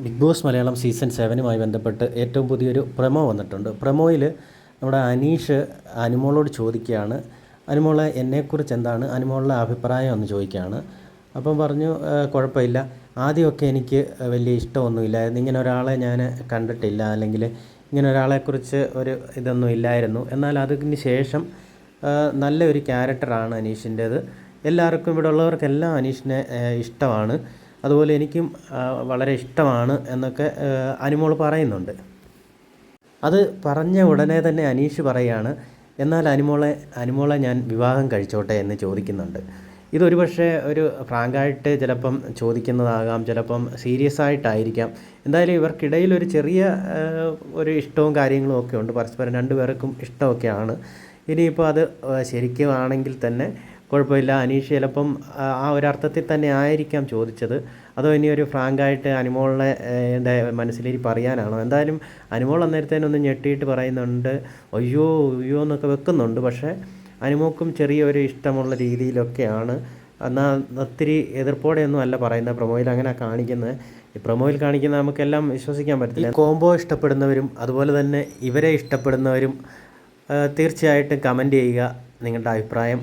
Big boss Malayalam season സെവനുമായി ബന്ധപ്പെട്ട് ഏറ്റവും പുതിയൊരു പ്രമോ വന്നിട്ടുണ്ട്. പ്രമോയിൽ നമ്മുടെ അനീഷ് അനുമോളോട് ചോദിക്കുകയാണ്. അനുമോളെ എന്നെക്കുറിച്ച് എന്താണ് അനുമോളുടെ അഭിപ്രായം? എന്ന് ചോദിക്കുകയാണ്. അപ്പം പറഞ്ഞു കുഴപ്പമില്ല. ആദ്യമൊക്കെ എനിക്ക് വലിയ ഇഷ്ടമൊന്നുമില്ലായിരുന്നു ഇങ്ങനെ ഒരാളെ ഞാൻ കണ്ടിട്ടില്ല. അല്ലെങ്കിൽ ഇങ്ങനെ ഒരാളെക്കുറിച്ച് ഒരു ഇതൊന്നും ഇല്ലായിരുന്നു. എന്നാൽ അതിന് ശേഷം നല്ലൊരു ക്യാരക്ടറാണ് അനീഷിന്റേത്. എല്ലാവർക്കും ഇവിടെ ഉള്ളവർക്കെല്ലാം അനീഷിനെ ഇഷ്ടമാണ്. അതുപോലെ എനിക്കും വളരെ ഇഷ്ടമാണ് എന്നൊക്കെ അനുമോൾ പറയുന്നുണ്ട്. അത് പറഞ്ഞ ഉടനെ തന്നെ അനീഷ് പറയാണ് എന്നാൽ അനുമോളെ അനുമോളെ ഞാൻ വിവാഹം കഴിച്ചോട്ടെ എന്ന് ചോദിക്കുന്നുണ്ട്. ഇതൊരു പക്ഷേ ഒരു ഫ്രാങ്കായിട്ട് ചിലപ്പം ചോദിക്കുന്നതാകാം ചിലപ്പം സീരിയസ് ആയിട്ടായിരിക്കാം. എന്തായാലും ഇവർക്കിടയിൽ ഒരു ചെറിയ ഒരു ഇഷ്ടവും കാര്യങ്ങളും ഒക്കെ ഉണ്ട്. പരസ്പരം രണ്ടുപേർക്കും ഇഷ്ടമൊക്കെയാണ്. ഇനിയിപ്പോൾ അത് ശരിക്കുവാണെങ്കിൽ തന്നെ കുഴപ്പമില്ല. അനീഷ് ചിലപ്പം ആ ഒരു അർത്ഥത്തിൽ തന്നെ ആയിരിക്കാം ചോദിച്ചത്. അതോ ഇനി ഒരു ഫ്രാങ്കായിട്ട് അനുമോളിനെ എന്റെ മനസ്സിലിരിപ്പ് പറയാനാണോ? എന്തായാലും അനുമോൾ അന്നേരത്തേനും ഒന്ന് ഞെട്ടിയിട്ട് പറയുന്നുണ്ട് അയ്യോ അയ്യോ എന്നൊക്കെ വെക്കുന്നുണ്ട്. പക്ഷേ അനുമോക്കും ചെറിയൊരു ഇഷ്ടമുള്ള രീതിയിലൊക്കെയാണ്. എന്നാൽ ഒത്തിരി എതിർപ്പോടെയൊന്നും അല്ല പറയുന്നത് പ്രൊമോയിൽ അങ്ങനെ കാണിക്കുന്നത്. ഈ പ്രൊമോയിൽ കാണിക്കുന്ന നമുക്കെല്ലാം വിശ്വസിക്കാൻ പറ്റില്ല കോംബോ ഇഷ്ടപ്പെടുന്നവരും അതുപോലെ തന്നെ ഇവരെ ഇഷ്ടപ്പെടുന്നവരും തീർച്ചയായിട്ടും കമന്റ് ചെയ്യുക നിങ്ങളുടെ അഭിപ്രായം.